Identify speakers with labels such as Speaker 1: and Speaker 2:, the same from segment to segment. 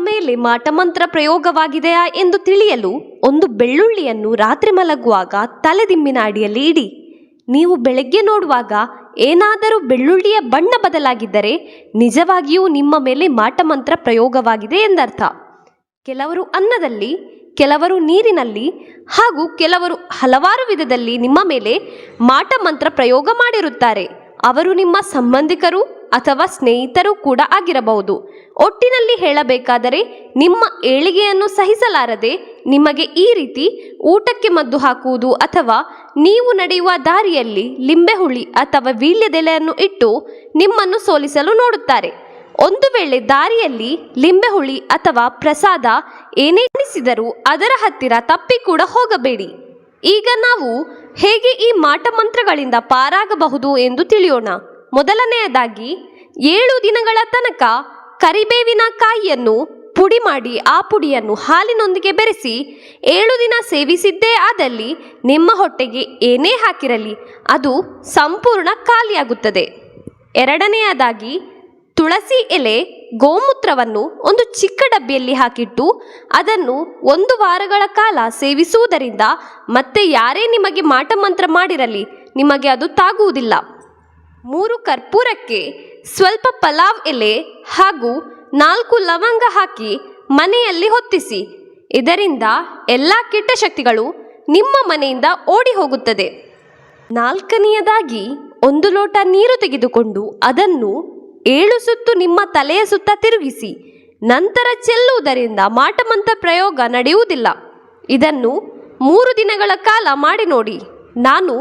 Speaker 1: ಮೇಲೆ ಮಾಟಮಂತ್ರ ಪ್ರಯೋಗವಾಗಿದೆಯಾ ಎಂದು ತಿಳಿಯಲು ಒಂದು ಬೆಳ್ಳುಳ್ಳಿಯನ್ನು ರಾತ್ರಿ ಮಲಗುವಾಗ ತಲೆದಿಂಬಿನ ಅಡಿಯಲ್ಲಿ ಇಡಿ. ನೀವು ಬೆಳಗ್ಗೆ ನೋಡುವಾಗ ಏನಾದರೂ ಬೆಳ್ಳುಳ್ಳಿಯ ಬಣ್ಣ ಬದಲಾಗಿದ್ದರೆ ನಿಜವಾಗಿಯೂ ನಿಮ್ಮ ಮೇಲೆ ಮಾಟಮಂತ್ರ ಪ್ರಯೋಗವಾಗಿದೆ ಎಂದರ್ಥ. ಕೆಲವರು ಅನ್ನದಲ್ಲಿ, ಕೆಲವರು ನೀರಿನಲ್ಲಿ ಹಾಗೂ ಕೆಲವರು ಹಲವಾರು ವಿಧದಲ್ಲಿ ನಿಮ್ಮ ಮೇಲೆ ಮಾಟಮಂತ್ರ ಪ್ರಯೋಗ ಮಾಡಿರುತ್ತಾರೆ. ಅವರು ನಿಮ್ಮ ಸಂಬಂಧಿಕರು ಅಥವಾ ಸ್ನೇಹಿತರು ಕೂಡ ಆಗಿರಬಹುದು. ಒಟ್ಟಿನಲ್ಲಿ ಹೇಳಬೇಕಾದರೆ ನಿಮ್ಮ ಏಳಿಗೆಯನ್ನು ಸಹಿಸಲಾರದೆ ನಿಮಗೆ ಈ ರೀತಿ ಊಟಕ್ಕೆ ಮದ್ದು ಹಾಕುವುದು ಅಥವಾ ನೀವು ನಡೆಯುವ ದಾರಿಯಲ್ಲಿ ಲಿಂಬೆಹುಳಿ ಅಥವಾ ವೀಳ್ಯದೆಲೆಯನ್ನು ಇಟ್ಟು ನಿಮ್ಮನ್ನು ಸೋಲಿಸಲು ನೋಡುತ್ತಾರೆ. ಒಂದು ವೇಳೆ ದಾರಿಯಲ್ಲಿ ಲಿಂಬೆಹುಳಿ ಅಥವಾ ಪ್ರಸಾದ ಏನೇ ಕಾಣಿಸಿದರೂ ಅದರ ಹತ್ತಿರ ತಪ್ಪಿ ಕೂಡ ಹೋಗಬೇಡಿ. ಈಗ ನಾವು ಹೇಗೆ ಈ ಮಾಟಮಂತ್ರಗಳಿಂದ ಪಾರಾಗಬಹುದು ಎಂದು ತಿಳಿಯೋಣ. ಮೊದಲನೆಯದಾಗಿ ಏಳು ದಿನಗಳ ತನಕ ಕರಿಬೇವಿನ ಕಾಯಿಯನ್ನು ಪುಡಿ ಮಾಡಿ ಆ ಪುಡಿಯನ್ನು ಹಾಲಿನೊಂದಿಗೆ ಬೆರೆಸಿ ಏಳು ದಿನ ಸೇವಿಸಿದ್ದೇ ಆದಲ್ಲಿ ನಿಮ್ಮ ಹೊಟ್ಟೆಗೆ ಏನೇ ಹಾಕಿರಲಿ ಅದು ಸಂಪೂರ್ಣ ಖಾಲಿಯಾಗುತ್ತದೆ. ಎರಡನೆಯದಾಗಿ ತುಳಸಿ ಎಲೆ ಗೋಮೂತ್ರವನ್ನು ಒಂದು ಚಿಕ್ಕ ಡಬ್ಬಿಯಲ್ಲಿ ಹಾಕಿಟ್ಟು ಅದನ್ನು ಒಂದು ವಾರಗಳ ಕಾಲ ಸೇವಿಸುವುದರಿಂದ ಮತ್ತೆ ಯಾರೇ ನಿಮಗೆ ಮಾಟಮಂತ್ರ ಮಾಡಿರಲಿ, ನಿಮಗೆ ಅದು ತಾಗುವುದಿಲ್ಲ. ಮೂರು ಕರ್ಪೂರಕ್ಕೆ ಸ್ವಲ್ಪ ಪಲಾವ್ ಎಲೆ ಹಾಗೂ ನಾಲ್ಕು ಲವಂಗ ಹಾಕಿ ಮನೆಯಲ್ಲಿ ಹೊತ್ತಿಸಿ. ಇದರಿಂದ ಎಲ್ಲ ಕೆಟ್ಟ ಶಕ್ತಿಗಳು ನಿಮ್ಮ ಮನೆಯಿಂದ ಓಡಿ ಹೋಗುತ್ತದೆ. ನಾಲ್ಕನೆಯದಾಗಿ ಒಂದು ಲೋಟ ನೀರು ತೆಗೆದುಕೊಂಡು ಅದನ್ನು ಏಳು ಸುತ್ತು ನಿಮ್ಮ ತಲೆಯ ಸುತ್ತ ತಿರುಗಿಸಿ. ನಂತರ ಚೆಲ್ಲುವುದರಿಂದ ಮಾಟಮಂತ್ರ ಪ್ರಯೋಗ ನಡೆಯುವುದಿಲ್ಲ. ಇದನ್ನು ಮೂರು ದಿನಗಳ ಕಾಲ ಮಾಡಿ ನೋಡಿ. ನಾನು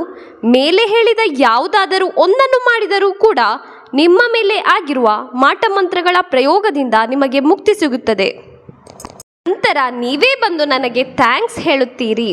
Speaker 1: ಮೇಲೆ ಹೇಳಿದ ಯಾವುದಾದರೂ ಒಂದನ್ನು ಮಾಡಿದರೂ ಕೂಡ ನಿಮ್ಮ ಮೇಲೆ ಆಗಿರುವ ಮಾಟಮಂತ್ರಗಳ ಪ್ರಯೋಗದಿಂದ ನಿಮಗೆ ಮುಕ್ತಿ ಸಿಗುತ್ತದೆ. ನಂತರ ನೀವೇ ಬಂದು ನನಗೆ ಥ್ಯಾಂಕ್ಸ್ ಹೇಳುತ್ತೀರಿ.